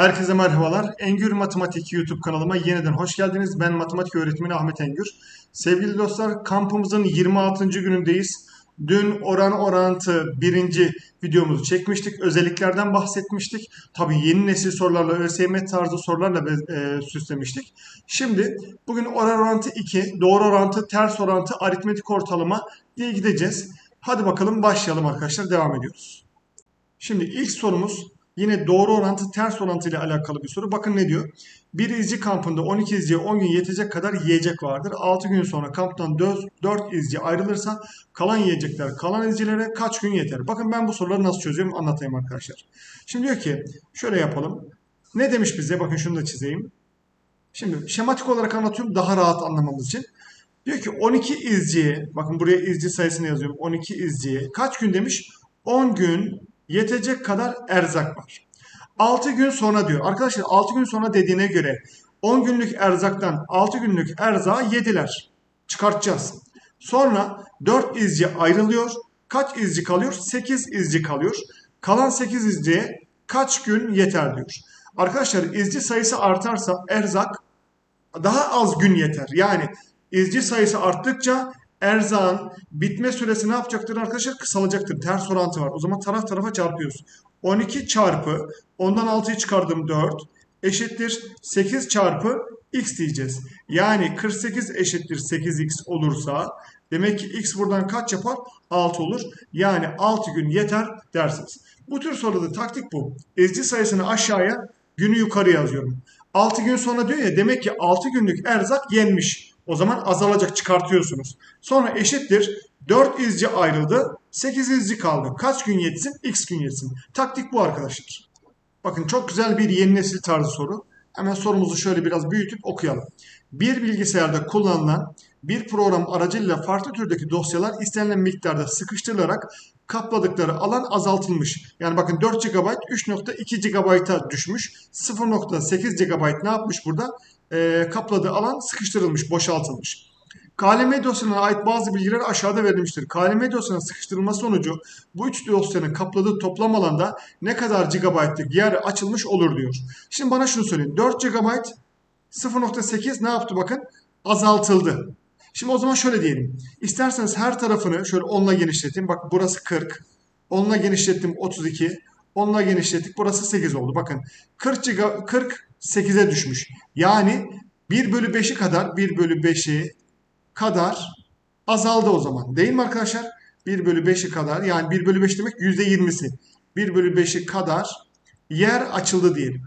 Herkese merhabalar. Engür Matematik YouTube kanalıma yeniden hoş geldiniz. Ben matematik öğretmeni Ahmet Engür. Sevgili dostlar kampımızın 26. günündeyiz. Dün oran orantı birinci videomuzu çekmiştik. Özelliklerden bahsetmiştik. Tabii yeni nesil sorularla, ÖSYM tarzı sorularla e, süslemiştik. Şimdi bugün oran orantı 2, doğru orantı, ters orantı, aritmetik ortalama diye gideceğiz. Hadi bakalım başlayalım arkadaşlar. Devam ediyoruz. Şimdi ilk sorumuz yine doğru orantı ters orantı ile alakalı bir soru. Bakın ne diyor? Bir izci kampında 12 izciye 10 gün yetecek kadar yiyecek vardır. 6 gün sonra kamptan 4, 4 izci ayrılırsa kalan yiyecekler kalan izcilere kaç gün yeter? Bakın ben bu soruları nasıl çözüyorum anlatayım arkadaşlar. Şimdi diyor ki şöyle yapalım. Ne demiş bize? Bakın şunu da çizeyim. Şimdi şematik olarak anlatıyorum daha rahat anlamamız için. Diyor ki 12 izciye, bakın buraya izci sayısını yazıyorum. 12 izciye kaç gün demiş? 10 gün yetecek kadar erzak var. 6 gün sonra diyor. Arkadaşlar 6 gün sonra dediğine göre 10 günlük erzaktan 6 günlük erzağı yediler. Çıkartacağız. Sonra 4 izci ayrılıyor. Kaç izci kalıyor? 8 izci kalıyor. Kalan 8 izciye kaç gün yeter diyor. Arkadaşlar izci sayısı artarsa erzak daha az gün yeter. Yani izci sayısı arttıkça erzağın bitme süresi ne yapacaktır arkadaşlar? Kısalacaktır. Ters orantı var. O zaman taraf tarafa çarpıyoruz. 12 çarpı ondan 6'yı çıkardım 4 eşittir 8 çarpı x diyeceğiz. Yani 48 eşittir 8x olursa demek ki x buradan kaç yapar? 6 olur. Yani 6 gün yeter dersiniz. Bu tür soruda taktik bu. Ezci sayısını aşağıya günü yukarı yazıyorum. 6 gün sonra diyor ya demek ki 6 günlük erzak yenmiş. O zaman azalacak çıkartıyorsunuz. Sonra eşittir 4 izci ayrıldı. 8 izci kaldı. Kaç gün yetsin? X gün yetsin. Taktik bu arkadaşlar. Bakın çok güzel bir yeni nesil tarzı soru. Hemen sorumuzu şöyle biraz büyütüp okuyalım. Bir bilgisayarda kullanılan bir program aracılığıyla farklı türdeki dosyalar istenilen miktarda sıkıştırılarak kapladıkları alan azaltılmış. Yani bakın 4 GB 3.2 GB'a düşmüş. 0.8 GB ne yapmış burada? Ee, kapladığı alan sıkıştırılmış, boşaltılmış. KLM dosyasına ait bazı bilgiler aşağıda verilmiştir. KLM dosyasına sıkıştırılması sonucu bu üç dosyanın kapladığı toplam alanda ne kadar gigabaytlık yer açılmış olur diyor. Şimdi bana şunu söyleyin. 4 GB 0.8 ne yaptı bakın? Azaltıldı. Şimdi o zaman şöyle diyelim. İsterseniz her tarafını şöyle 10'la genişleteyim. Bak burası 40. 10'la genişlettim 32. 10'la genişlettik. Burası 8 oldu. Bakın 40 giga, 40 8'e düşmüş. Yani 1 bölü 5'i kadar 1 bölü 5'i kadar azaldı o zaman. Değil mi arkadaşlar? 1 bölü 5'i kadar yani 1 bölü 5 demek %20'si. 1 bölü 5'i kadar yer açıldı diyelim.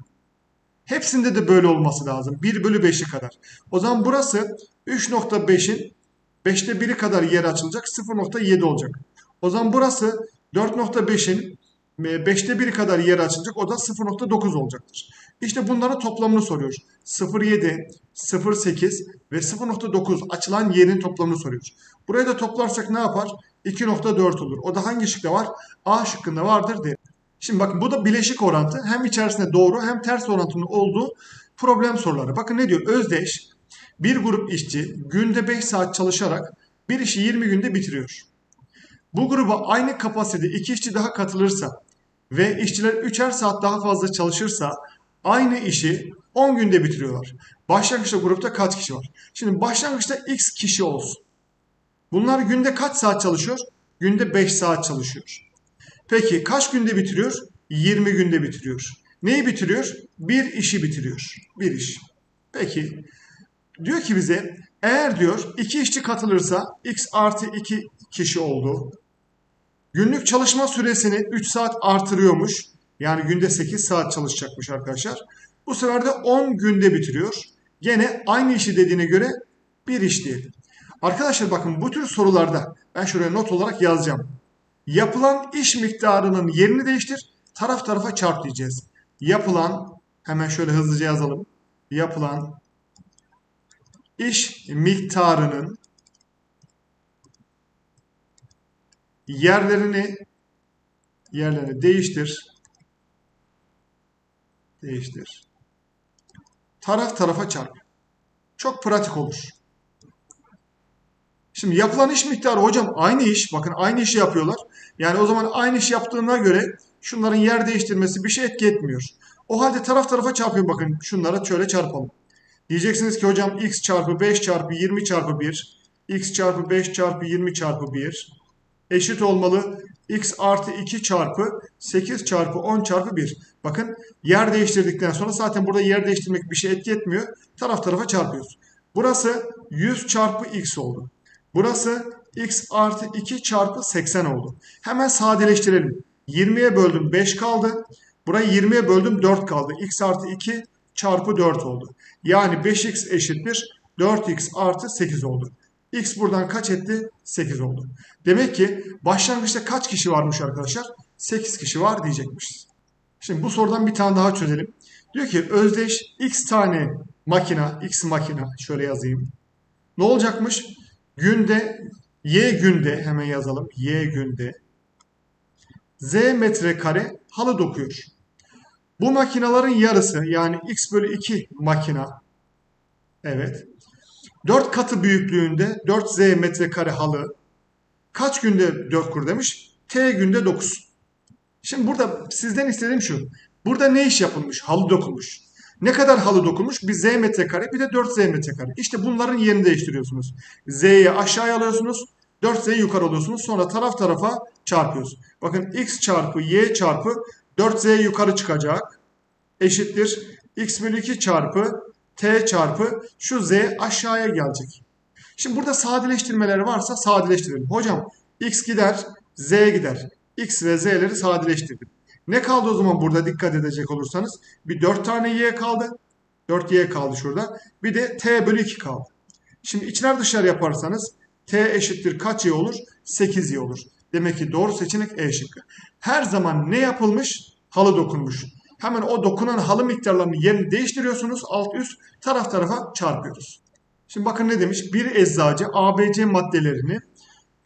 Hepsinde de böyle olması lazım. 1 bölü 5'i kadar. O zaman burası 3.5'in 5'te 1'i kadar yer açılacak. 0.7 olacak. O zaman burası 4.5'in 5'te 1'i kadar yer açılacak. O da 0.9 olacaktır. İşte bunların toplamını soruyor. 0.7, 0.8 ve 0.9 açılan yerin toplamını soruyor. Burayı da toplarsak ne yapar? 2.4 olur. O da hangi şıkta var? A şıkkında vardır diye. Şimdi bakın bu da bileşik orantı. Hem içerisinde doğru hem ters orantının olduğu problem soruları. Bakın ne diyor? Özdeş bir grup işçi günde 5 saat çalışarak bir işi 20 günde bitiriyor. Bu gruba aynı kapasitede iki işçi daha katılırsa ve işçiler 3'er saat daha fazla çalışırsa aynı işi 10 günde bitiriyorlar. Başlangıçta grupta kaç kişi var? Şimdi başlangıçta x kişi olsun. Bunlar günde kaç saat çalışıyor? Günde 5 saat çalışıyor. Peki kaç günde bitiriyor? 20 günde bitiriyor. Neyi bitiriyor? Bir işi bitiriyor. Bir iş. Peki diyor ki bize eğer diyor iki işçi katılırsa x artı 2 kişi oldu. Günlük çalışma süresini 3 saat artırıyormuş. Yani günde 8 saat çalışacakmış arkadaşlar. Bu sefer de 10 günde bitiriyor. Gene aynı işi dediğine göre bir iş diyelim. Arkadaşlar bakın bu tür sorularda ben şuraya not olarak yazacağım. Yapılan iş miktarının yerini değiştir. Taraf tarafa çarp diyeceğiz. Yapılan hemen şöyle hızlıca yazalım. Yapılan iş miktarının yerlerini yerlerini değiştir. Değiştir. Taraf tarafa çarp. Çok pratik olur. Şimdi yapılan iş miktarı hocam aynı iş. Bakın aynı işi yapıyorlar. Yani o zaman aynı iş yaptığına göre şunların yer değiştirmesi bir şey etki etmiyor. O halde taraf tarafa çarpıyorum bakın. Şunlara şöyle çarpalım. Diyeceksiniz ki hocam x çarpı 5 çarpı 20 çarpı 1 x çarpı 5 çarpı 20 çarpı 1 eşit olmalı. x artı 2 çarpı 8 çarpı 10 çarpı 1. Bakın yer değiştirdikten sonra zaten burada yer değiştirmek bir şey etki etmiyor. Taraf tarafa çarpıyoruz. Burası 100 çarpı x oldu. Burası x artı 2 çarpı 80 oldu. Hemen sadeleştirelim. 20'ye böldüm 5 kaldı. Burayı 20'ye böldüm 4 kaldı. x artı 2 çarpı 4 oldu. Yani 5x eşittir 4x artı 8 oldu. X buradan kaç etti? 8 oldu. Demek ki başlangıçta kaç kişi varmış arkadaşlar? 8 kişi var diyecekmişiz. Şimdi bu sorudan bir tane daha çözelim. Diyor ki özdeş x tane makina, x makina şöyle yazayım. Ne olacakmış? Günde, y günde hemen yazalım. Y günde z metrekare halı dokuyor. Bu makinaların yarısı yani x bölü 2 makina. Evet. 4 katı büyüklüğünde 4z metrekare halı kaç günde dökür demiş? T günde 9. Şimdi burada sizden istediğim şu. Burada ne iş yapılmış? Halı dokunmuş. Ne kadar halı dokunmuş? Bir z metrekare bir de 4z metrekare. İşte bunların yerini değiştiriyorsunuz. Z'yi aşağıya alıyorsunuz. 4z'yi yukarı alıyorsunuz. Sonra taraf tarafa çarpıyoruz. Bakın x çarpı y çarpı 4z yukarı çıkacak. Eşittir. x bölü 2 çarpı t çarpı şu z aşağıya gelecek. Şimdi burada sadeleştirmeler varsa sadeleştirelim. Hocam x gider, z gider. x ve z'leri sadeleştirdim. Ne kaldı o zaman burada dikkat edecek olursanız? Bir 4 tane y kaldı. 4y kaldı şurada. Bir de t bölü 2 kaldı. Şimdi içler dışarı yaparsanız t eşittir kaç y olur? 8 y olur. Demek ki doğru seçenek E şıkkı. Her zaman ne yapılmış? Halı dokunmuş. Hemen o dokunan halı miktarlarını yerini değiştiriyorsunuz. Alt üst taraf tarafa çarpıyoruz. Şimdi bakın ne demiş? Bir eczacı ABC maddelerini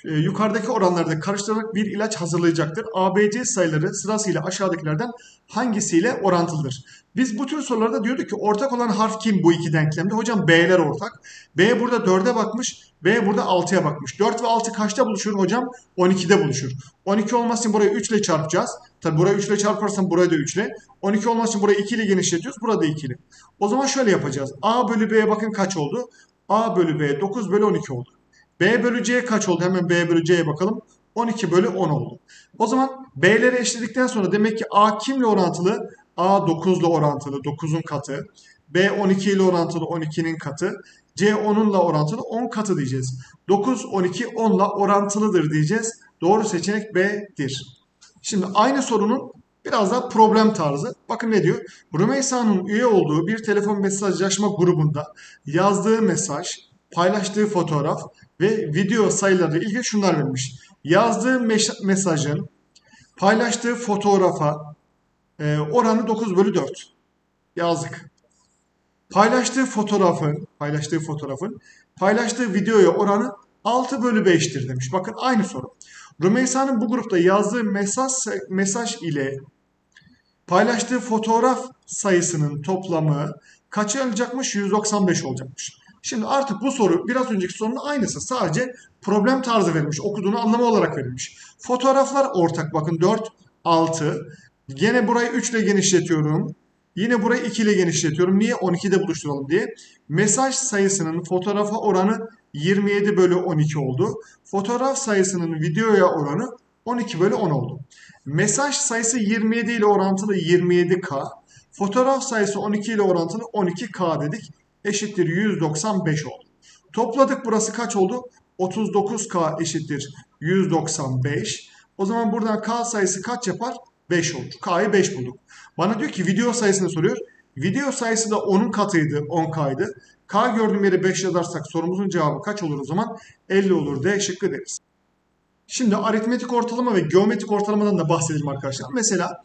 e, yukarıdaki oranlarda karıştırarak bir ilaç hazırlayacaktır. ABC sayıları sırasıyla aşağıdakilerden hangisiyle orantılıdır? Biz bu tür sorularda diyorduk ki ortak olan harf kim bu iki denklemde? Hocam B'ler ortak. B burada 4'e bakmış. B burada 6'ya bakmış. 4 ve 6 kaçta buluşur hocam? 12'de buluşur. 12 olması için burayı 3 ile çarpacağız. Tabi burayı 3 ile çarparsam burayı da 3 ile. 12 olması için burayı 2 ile genişletiyoruz. Burada 2 ile. O zaman şöyle yapacağız. A bölü B'ye bakın kaç oldu? A bölü B 9 bölü 12 oldu. B bölü C kaç oldu? Hemen B bölü C'ye bakalım. 12 bölü 10 oldu. O zaman B'leri eşledikten sonra demek ki A kimle orantılı? A 9 ile orantılı. 9'un katı. B 12 ile orantılı. 12'nin katı. C 10'unla orantılı. 10 katı diyeceğiz. 9, 12, 10 ile orantılıdır diyeceğiz. Doğru seçenek B'dir. Şimdi aynı sorunun biraz daha problem tarzı. Bakın ne diyor? Rümeysa'nın üye olduğu bir telefon mesajlaşma grubunda yazdığı mesaj, paylaştığı fotoğraf ve video sayıları ilgili şunlar vermiş. Yazdığı mesajın paylaştığı fotoğrafa e, oranı 9 bölü 4. Yazdık. Paylaştığı fotoğrafın, paylaştığı fotoğrafın paylaştığı videoya oranı 6 bölü 5'tir demiş. Bakın aynı soru. Rümeysa'nın bu grupta yazdığı mesaj, mesaj ile paylaştığı fotoğraf sayısının toplamı kaça olacakmış? 195 olacakmış. Şimdi artık bu soru biraz önceki sorunun aynısı. Sadece problem tarzı verilmiş. Okuduğunu anlamı olarak verilmiş. Fotoğraflar ortak. Bakın 4, 6. Gene burayı 3 ile genişletiyorum. Yine burayı 2 ile genişletiyorum. Niye? 12'de buluşturalım diye. Mesaj sayısının fotoğrafa oranı 27 bölü 12 oldu. Fotoğraf sayısının videoya oranı 12 bölü 10 oldu. Mesaj sayısı 27 ile orantılı 27K. Fotoğraf sayısı 12 ile orantılı 12K dedik. Eşittir 195 oldu. Topladık burası kaç oldu? 39K eşittir 195. O zaman buradan K sayısı kaç yapar? 5 olur. K'yı 5 bulduk. Bana diyor ki video sayısını soruyor. Video sayısı da 10'un katıydı, 10K'ydı. K gördüğüm yere 5 yazarsak sorumuzun cevabı kaç olur o zaman? 50 olur D şıkkı deriz. Şimdi aritmetik ortalama ve geometrik ortalamadan da bahsedelim arkadaşlar. Mesela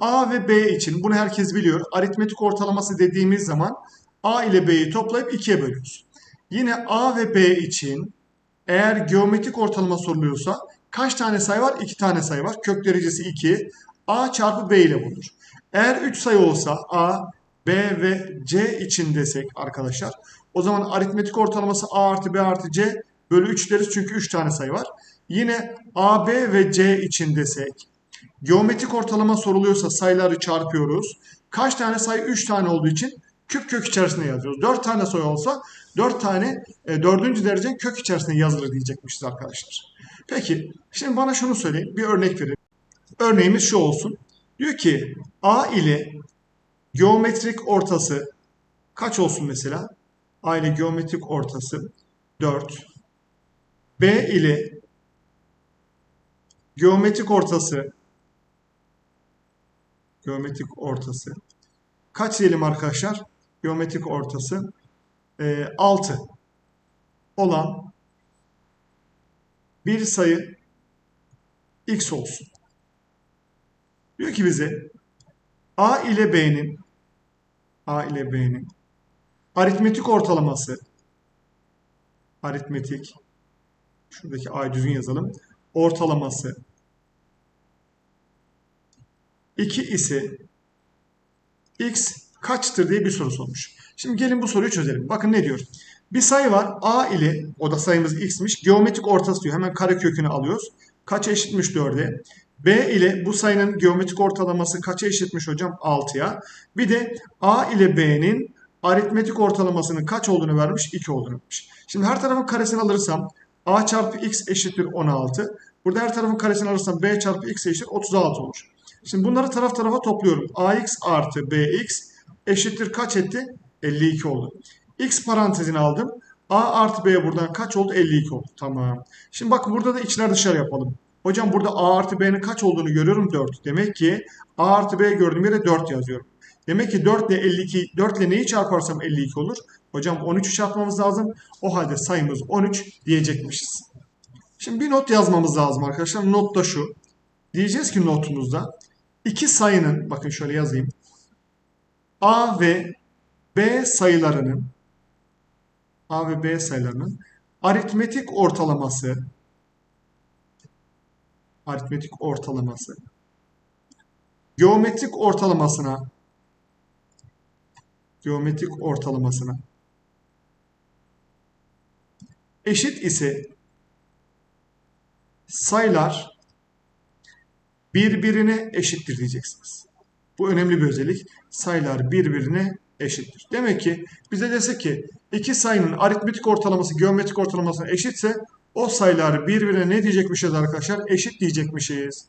A ve B için bunu herkes biliyor. Aritmetik ortalaması dediğimiz zaman A ile B'yi toplayıp 2'ye bölüyoruz. Yine A ve B için eğer geometrik ortalama soruluyorsa kaç tane sayı var? 2 tane sayı var. Kök derecesi 2. A çarpı B ile bulunur. Eğer 3 sayı olsa A, B ve C için desek arkadaşlar o zaman aritmetik ortalaması A artı B artı C bölü 3 deriz çünkü 3 tane sayı var. Yine A, B ve C için desek Geometrik ortalama soruluyorsa sayıları çarpıyoruz. Kaç tane sayı? 3 tane olduğu için küp kök içerisine yazıyoruz. 4 tane sayı olsa 4 tane e, 4. derece kök içerisine yazılır diyecekmişiz arkadaşlar. Peki şimdi bana şunu söyleyin. Bir örnek verin. Örneğimiz şu olsun. Diyor ki A ile geometrik ortası kaç olsun mesela? A ile geometrik ortası 4. B ile geometrik ortası geometrik ortası kaç diyelim arkadaşlar? Geometrik ortası e, 6 olan bir sayı x olsun. Diyor ki bize A ile B'nin A ile B'nin aritmetik ortalaması aritmetik şuradaki A'yı düzgün yazalım. Ortalaması 2 ise x kaçtır diye bir soru sormuş. Şimdi gelin bu soruyu çözelim. Bakın ne diyor? Bir sayı var. A ile o da sayımız x'miş. Geometrik ortası diyor. Hemen kare kökünü alıyoruz. Kaça eşitmiş 4'e? B ile bu sayının geometrik ortalaması kaça eşitmiş hocam? 6'ya. Bir de A ile B'nin aritmetik ortalamasının kaç olduğunu vermiş? 2 olduğunu vermiş. Şimdi her tarafın karesini alırsam A çarpı x eşittir 16. Burada her tarafın karesini alırsam B çarpı x eşittir 36 olur. Şimdi bunları taraf tarafa topluyorum. ax artı bx eşittir kaç etti? 52 oldu. x parantezini aldım. a artı b buradan kaç oldu? 52 oldu. Tamam. Şimdi bakın burada da içler dışarı yapalım. Hocam burada a artı b'nin kaç olduğunu görüyorum? 4. Demek ki a artı b gördüğüm yere 4 yazıyorum. Demek ki 4 ile 52, 4 ile neyi çarparsam 52 olur? Hocam 13'ü çarpmamız lazım. O halde sayımız 13 diyecekmişiz. Şimdi bir not yazmamız lazım arkadaşlar. Not da şu. Diyeceğiz ki notumuzda iki sayının bakın şöyle yazayım. A ve B sayılarının A ve B sayılarının aritmetik ortalaması aritmetik ortalaması geometrik ortalamasına geometrik ortalamasına eşit ise sayılar birbirine eşittir diyeceksiniz. Bu önemli bir özellik. Sayılar birbirine eşittir. Demek ki bize dese ki iki sayının aritmetik ortalaması geometrik ortalamasına eşitse o sayılar birbirine ne diyecekmişiz arkadaşlar? Eşit diyecekmişiz.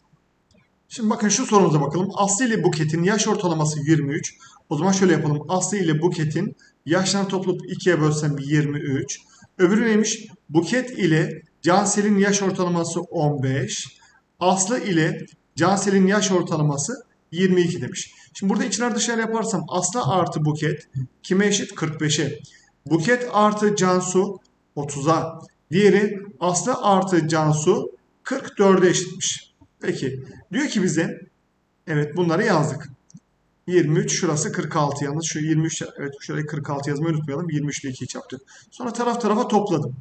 Şimdi bakın şu sorumuza bakalım. Aslı ile Buket'in yaş ortalaması 23. O zaman şöyle yapalım. Aslı ile Buket'in yaşlarını toplayıp ikiye bölsem 23. Öbürü neymiş? Buket ile Cansel'in yaş ortalaması 15. Aslı ile Cansel'in yaş ortalaması 22 demiş. Şimdi burada içler dışarı yaparsam Aslı artı Buket kime eşit? 45'e. Buket artı Cansu 30'a. Diğeri Aslı artı Cansu 44'e eşitmiş. Peki diyor ki bize evet bunları yazdık. 23 şurası 46 yalnız şu 23 evet şurayı 46 yazmayı unutmayalım. 23 ile 2'yi çarptık. Sonra taraf tarafa topladım.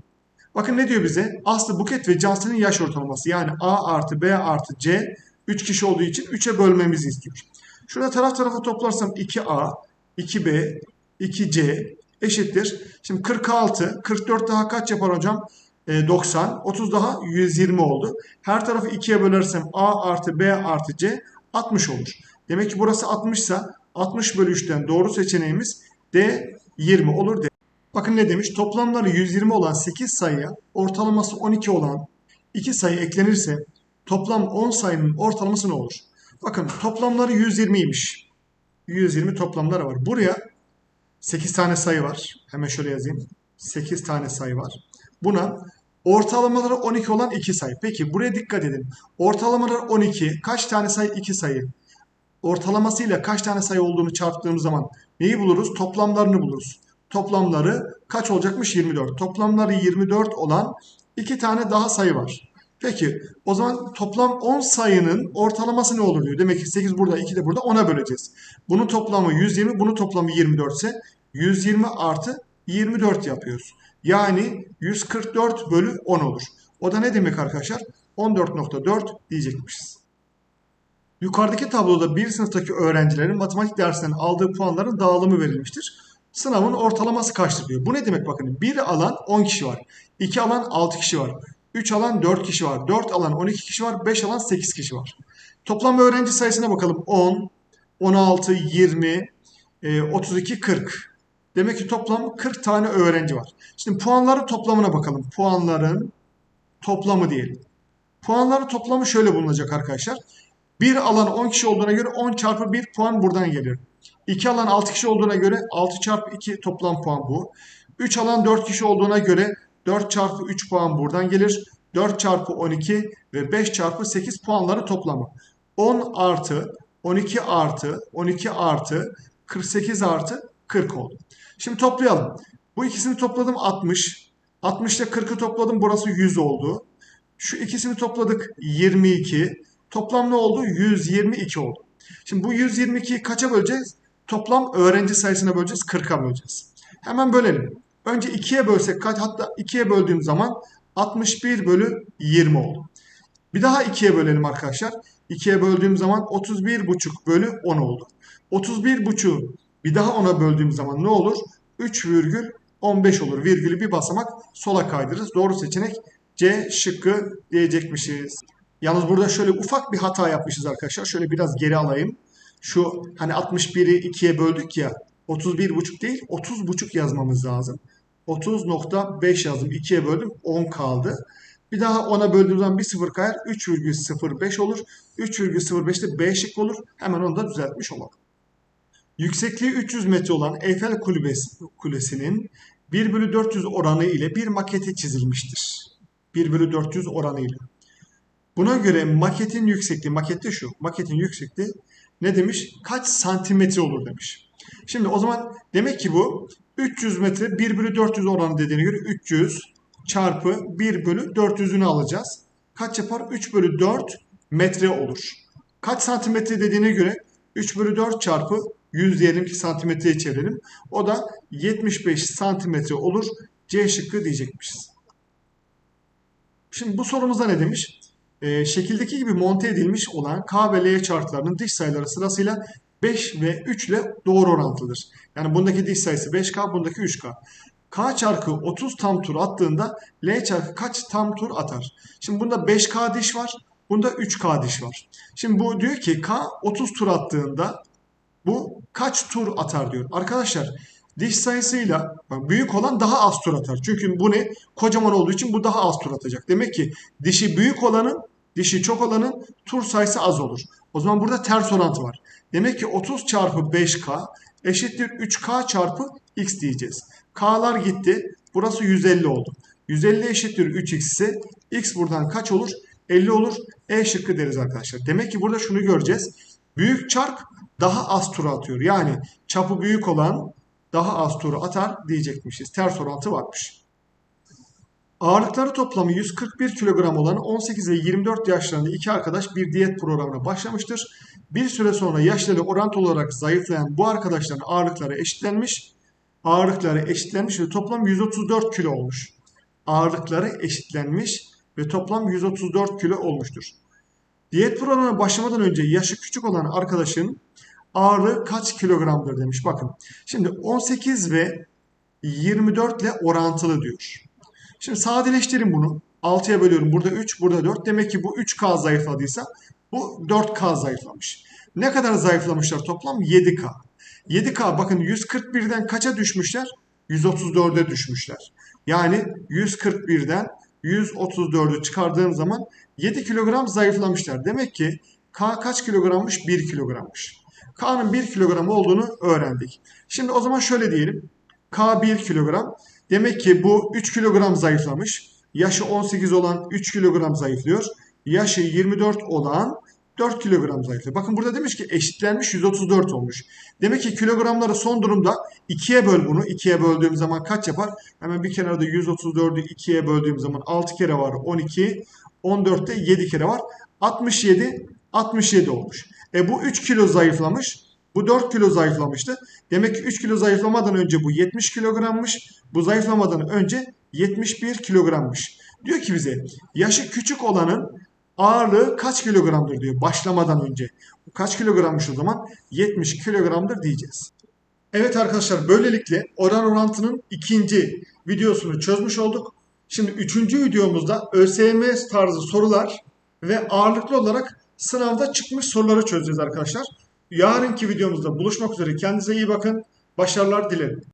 Bakın ne diyor bize? Aslı Buket ve Cansu'nun yaş ortalaması. Yani A artı B artı C 3 kişi olduğu için 3'e bölmemizi istiyor. Şurada taraf tarafa toplarsam 2A, 2B, 2C eşittir. Şimdi 46, 44 daha kaç yapar hocam? E, 90, 30 daha 120 oldu. Her tarafı 2'ye bölersem A artı B artı C 60 olur. Demek ki burası 60 ise 60 bölü 3'ten doğru seçeneğimiz D 20 olur. D. Bakın ne demiş? Toplamları 120 olan 8 sayıya ortalaması 12 olan 2 sayı eklenirse toplam 10 sayının ortalaması ne olur? Bakın toplamları 120'ymiş. 120 toplamları var. Buraya 8 tane sayı var. Hemen şöyle yazayım. 8 tane sayı var. Buna ortalamaları 12 olan 2 sayı. Peki buraya dikkat edin. Ortalamaları 12. Kaç tane sayı? 2 sayı. Ortalamasıyla kaç tane sayı olduğunu çarptığımız zaman neyi buluruz? Toplamlarını buluruz. Toplamları kaç olacakmış? 24. Toplamları 24 olan 2 tane daha sayı var. Peki o zaman toplam 10 sayının ortalaması ne olur diyor. Demek ki 8 burada 2 de burada 10'a böleceğiz. Bunun toplamı 120 bunun toplamı 24 ise 120 artı 24 yapıyoruz. Yani 144 bölü 10 olur. O da ne demek arkadaşlar? 14.4 diyecekmişiz. Yukarıdaki tabloda bir sınıftaki öğrencilerin matematik dersinden aldığı puanların dağılımı verilmiştir. Sınavın ortalaması kaçtır diyor. Bu ne demek bakın. Bir alan 10 kişi var. 2 alan 6 kişi var. 3 alan 4 kişi var. 4 alan 12 kişi var. 5 alan 8 kişi var. Toplam öğrenci sayısına bakalım. 10, 16, 20, e, 32, 40. Demek ki toplam 40 tane öğrenci var. Şimdi puanların toplamına bakalım. Puanların toplamı diyelim. Puanların toplamı şöyle bulunacak arkadaşlar. Bir alan 10 kişi olduğuna göre 10 çarpı 1 puan buradan gelir. 2 alan 6 kişi olduğuna göre 6 çarpı 2 toplam puan bu. 3 alan 4 kişi olduğuna göre 4 çarpı 3 puan buradan gelir. 4 çarpı 12 ve 5 çarpı 8 puanları toplamı. 10 artı 12 artı 12 artı 48 artı 40 oldu. Şimdi toplayalım. Bu ikisini topladım 60. 60 ile 40'ı topladım burası 100 oldu. Şu ikisini topladık 22. Toplam ne oldu? 122 oldu. Şimdi bu 122'yi kaça böleceğiz? Toplam öğrenci sayısına böleceğiz. 40'a böleceğiz. Hemen bölelim. Önce 2'ye bölsek kaç? Hatta 2'ye böldüğüm zaman 61 bölü 20 oldu. Bir daha 2'ye bölelim arkadaşlar. 2'ye böldüğüm zaman 31,5 bölü 10 oldu. 31,5'u bir daha 10'a böldüğüm zaman ne olur? 3,15 olur. Virgülü bir basamak sola kaydırırız. Doğru seçenek C şıkkı diyecekmişiz. Yalnız burada şöyle ufak bir hata yapmışız arkadaşlar. Şöyle biraz geri alayım. Şu hani 61'i 2'ye böldük ya. 31,5 değil 30,5 yazmamız lazım. 30.5 yazdım. 2'ye böldüm 10 kaldı. Bir daha 10'a böldüğüm zaman bir sıfır kayar. 3,05 olur. 3,05 de B şık olur. Hemen onu da düzeltmiş olalım. Yüksekliği 300 metre olan Eyfel Kulübesi, Kulesi'nin 1 bölü 400 oranı ile bir maketi çizilmiştir. 1 bölü 400 oranı ile. Buna göre maketin yüksekliği, makette şu, maketin yüksekliği ne demiş? Kaç santimetre olur demiş. Şimdi o zaman demek ki bu 300 metre 1 bölü 400 oranı dediğine göre 300 çarpı 1 bölü 400'ünü alacağız. Kaç yapar? 3 bölü 4 metre olur. Kaç santimetre dediğine göre 3 bölü 4 çarpı 100 diyelim ki santimetreye çevirelim. O da 75 santimetre olur. C şıkkı diyecekmişiz. Şimdi bu sorumuzda ne demiş? Ee, şekildeki gibi monte edilmiş olan K ve L çarklarının dış sayıları sırasıyla 5 ve 3 ile doğru orantılıdır. Yani bundaki diş sayısı 5K, bundaki 3K. K çarkı 30 tam tur attığında L çarkı kaç tam tur atar? Şimdi bunda 5K diş var, bunda 3K diş var. Şimdi bu diyor ki K 30 tur attığında bu kaç tur atar diyor. Arkadaşlar diş sayısıyla büyük olan daha az tur atar. Çünkü bu ne? Kocaman olduğu için bu daha az tur atacak. Demek ki dişi büyük olanın, dişi çok olanın tur sayısı az olur. O zaman burada ters orantı var. Demek ki 30 çarpı 5K eşittir 3K çarpı X diyeceğiz. K'lar gitti. Burası 150 oldu. 150 eşittir 3X ise X buradan kaç olur? 50 olur. E şıkkı deriz arkadaşlar. Demek ki burada şunu göreceğiz. Büyük çark daha az tur atıyor. Yani çapı büyük olan daha az turu atar diyecekmişiz. Ters orantı varmış. Ağırlıkları toplamı 141 kilogram olan 18 ve 24 yaşlarında iki arkadaş bir diyet programına başlamıştır. Bir süre sonra yaşları orantı olarak zayıflayan bu arkadaşların ağırlıkları eşitlenmiş. Ağırlıkları eşitlenmiş ve toplam 134 kilo olmuş. Ağırlıkları eşitlenmiş ve toplam 134 kilo olmuştur. Diyet programına başlamadan önce yaşı küçük olan arkadaşın ağırlığı kaç kilogramdır demiş. Bakın şimdi 18 ve 24 ile orantılı diyor. Şimdi sadeleştirin bunu. 6'ya bölüyorum. Burada 3, burada 4. Demek ki bu 3K zayıfladıysa bu 4K zayıflamış. Ne kadar zayıflamışlar toplam? 7K. 7K bakın 141'den kaça düşmüşler? 134'e düşmüşler. Yani 141'den 134'ü çıkardığım zaman 7 kilogram zayıflamışlar. Demek ki K kaç kilogrammış? 1 kilogrammış. K'nın 1 kilogram olduğunu öğrendik. Şimdi o zaman şöyle diyelim. K 1 kilogram. Demek ki bu 3 kilogram zayıflamış. Yaşı 18 olan 3 kilogram zayıflıyor. Yaşı 24 olan 4 kilogram zayıflıyor. Bakın burada demiş ki eşitlenmiş 134 olmuş. Demek ki kilogramları son durumda 2'ye böl bunu. 2'ye böldüğüm zaman kaç yapar? Hemen bir kenarda 134'ü 2'ye böldüğüm zaman 6 kere var 12. 14'te 7 kere var. 67 67 olmuş. E bu 3 kilo zayıflamış. Bu 4 kilo zayıflamıştı. Demek ki 3 kilo zayıflamadan önce bu 70 kilogrammış. Bu zayıflamadan önce 71 kilogrammış. Diyor ki bize yaşı küçük olanın ağırlığı kaç kilogramdır diyor başlamadan önce. Kaç kilogrammış o zaman? 70 kilogramdır diyeceğiz. Evet arkadaşlar böylelikle oran orantının ikinci videosunu çözmüş olduk. Şimdi üçüncü videomuzda ÖSYM tarzı sorular ve ağırlıklı olarak sınavda çıkmış soruları çözeceğiz arkadaşlar. Yarınki videomuzda buluşmak üzere. Kendinize iyi bakın. Başarılar dilerim.